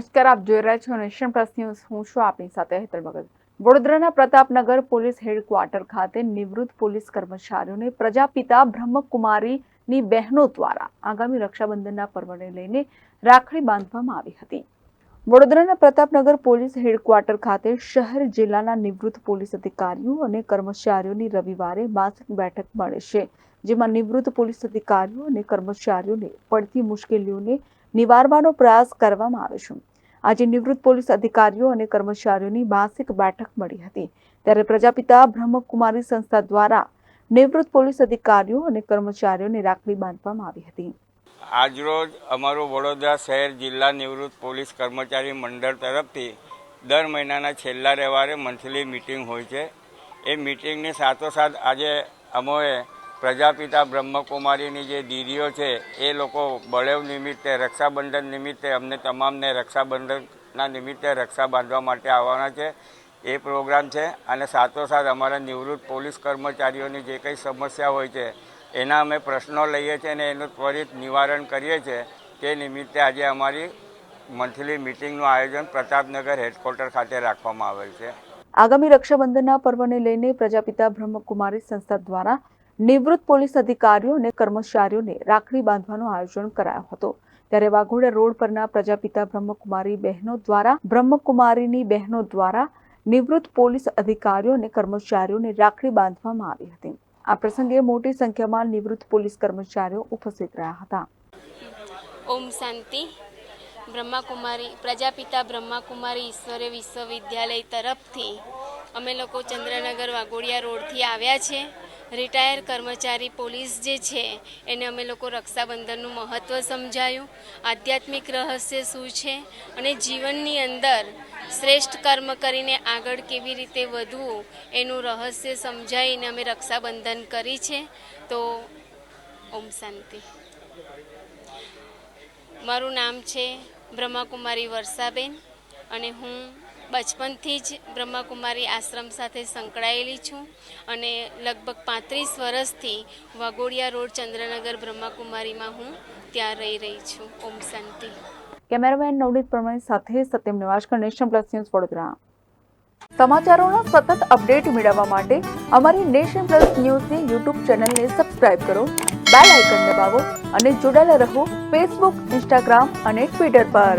નમસ્કાર, આપ જોઈ રહ્યા છો નેશન પ્લસ ન્યૂઝ. હું છું આપની સાથે હેતલ ભગત વડોદરાના પ્રતાપનગર પોલીસ હેડક્વાર્ટર ખાતે નિવૃત્ત પોલીસ કર્મચારીઓને પ્રજાપિતા બ્રહ્મકુમારીની બહેનો દ્વારા આગામી રક્ષાબંધનના પર્વને લઈને રાખડી બાંધવામાં આવી હતી. વડોદરાના પ્રતાપનગર પોલીસ હેડક્વાર્ટર ખાતે શહેર જિલ્લાના નિવૃત્ત પોલીસ અધિકારીઓ અને કર્મચારીઓની રવિવારે માસિક બેઠક મળે છે, જેમાં નિવૃત્ત પોલીસ અધિકારીઓ અને કર્મચારીઓને પડતી મુશ્કેલીઓને નિવારવાનો પ્રયાસ કરવામાં આવે છે. આજે નિવૃત્ત પોલીસ અધિકારીઓ અને કર્મચારીઓની માસિક બેઠક મળી હતી. ત્યારે પ્રજાપિતા બ્રહ્મકુમારી સંસ્થા દ્વારા નિવૃત્ત પોલીસ અધિકારીઓ અને કર્મચારીઓને રાખડી બાંધવામાં આવી હતી. આજરોજ અમારું વડોદરા શહેર જિલ્લા નિવૃત્ત પોલીસ કર્મચારી મંડળ તરફથી દર મહિનાના છેલ્લા રવિવારે મંથલી મિટિંગ હોય છે. એ મિટિંગની સાથોસાથ આજે અમોએ પ્રજાપિતા બ્રહ્મકુમારીની જે દીદીઓ છે, એ લોકો બળેવ નિમિત્તે, રક્ષાબંધન નિમિત્તે અમને તમામને રક્ષાબંધનના નિમિત્તે રક્ષા બાંધવા માટે આવવાના છે. એ પ્રોગ્રામ છે અને સાથોસાથ અમારા નિવૃત્ત પોલીસ કર્મચારીઓની જે કંઈ સમસ્યા હોય છે, એના અમે પ્રશ્નો લઈએ છીએ અને એનું ત્વરિત નિવારણ કરીએ છીએ. તે નિમિત્તે આજે અમારી મંથલી મિટિંગનું આયોજન પ્રતાપનગર હેડક્વાર્ટર ખાતે રાખવામાં આવેલ છે. આગામી રક્ષાબંધનના પર્વને લઈને પ્રજાપિતા બ્રહ્મકુમારી સંસ્થા દ્વારા નિવૃત્ત પોલીસ અધિકારીઓ અને કર્મચારીઓને રાખડી બાંધવાનું આયોજન કરાયો હતો. ત્યારે વાઘોડિયા રોડ પરના પ્રજાપિતા બ્રહ્મકુમારી બહેનો દ્વારા, બ્રહ્મકુમારીની બહેનો દ્વારા નિવૃત્ત પોલીસ અધિકારીઓ અને કર્મચારીઓને રાખડી બાંધવામાં આવી હતી. આ પ્રસંગે મોટી સંખ્યામાં નિવૃત્ત પોલીસ કર્મચારીઓ ઉપસ્થિત રહ્યા હતા. ઓમ શાંતિ. બ્રહ્માકુમારી, પ્રજાપિતા બ્રહ્માકુમારી ઈશ્વરીય વિશ્વવિદ્યાલય તરફથી અમે લોકો ચંદ્રનગર વાઘોડિયા રોડથી આવ્યા છે. રિટાયર કર્મચારી પોલીસ જે છે, એને અમે લોકો રક્ષાબંધનનું મહત્ત્વ સમજાયું. આધ્યાત્મિક રહસ્ય શું છે અને જીવનની અંદર શ્રેષ્ઠ કર્મ કરીને આગળ કેવી રીતે વધવું, એનું રહસ્ય સમજાવીને અમે રક્ષાબંધન કરી છે. તો ઓમ શાંતિ. મારું નામ છે બ્રહ્માકુમારી વર્ષાબેન અને હું બચપનથી જ બ્રહ્માકુમારી આશ્રમ સાથે સંકળાયેલી છું અને લગભગ પાંત્રીસ વર્ષથી વાઘોડિયા રોડ ચંદ્રનગર બ્રહ્માકુમારીમાં હું ત્યાં રહી રહી છું. ઓમ શાંતિ. કેમેરામેન નવનીત પ્રમાણે સાથે Satyam Nivaskar Nation Plus News Vadodara. સમાચારોના સતત અપડેટ મેળવવા માટે અમારી નેશન પ્લસ ન્યૂઝની યુટ્યુબ ચેનલને સબસ્ક્રાઇબ કરો, બેલ આઇકન દબાવો અને જોડાયેલા રહો ફેસબુક, ઇન્સ્ટાગ્રામ અને ટ્વિટર પર.